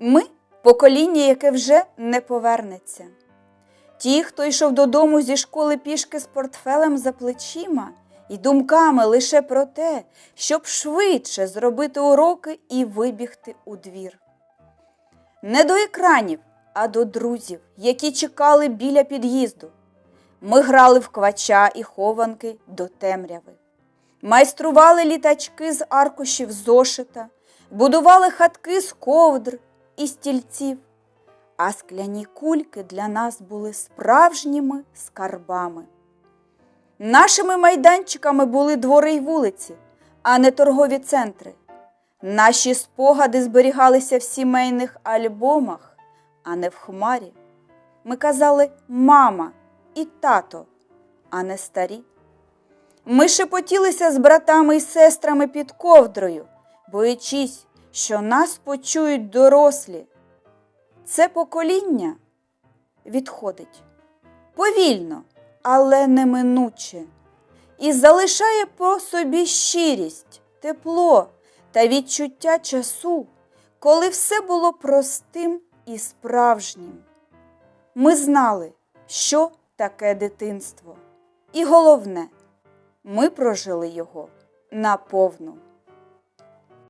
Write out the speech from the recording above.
Ми покоління, яке вже не повернеться. Ті, хто йшов додому зі школи пішки з портфелем за плечима і думками лише про те, щоб швидше зробити уроки і вибігти у двір. Не до екранів, а до друзів, які чекали біля під'їзду. Ми грали в квача і хованки до темряви. Майстрували літачки з аркушів зошита, будували хатки з ковдр і стільців, а скляні кульки для нас були справжніми скарбами. Нашими майданчиками були двори й вулиці, а не торгові центри. Наші спогади зберігалися в сімейних альбомах, а не в хмарі. Ми казали мама і тато, а не старі. Ми шепотілися з братами і сестрами під ковдрою, боячись, що нас почують дорослі. Це покоління відходить повільно, але неминуче, і залишає по собі щирість, тепло та відчуття часу, коли все було простим і справжнім. Ми знали, що таке дитинство. І головне, ми прожили його наповну.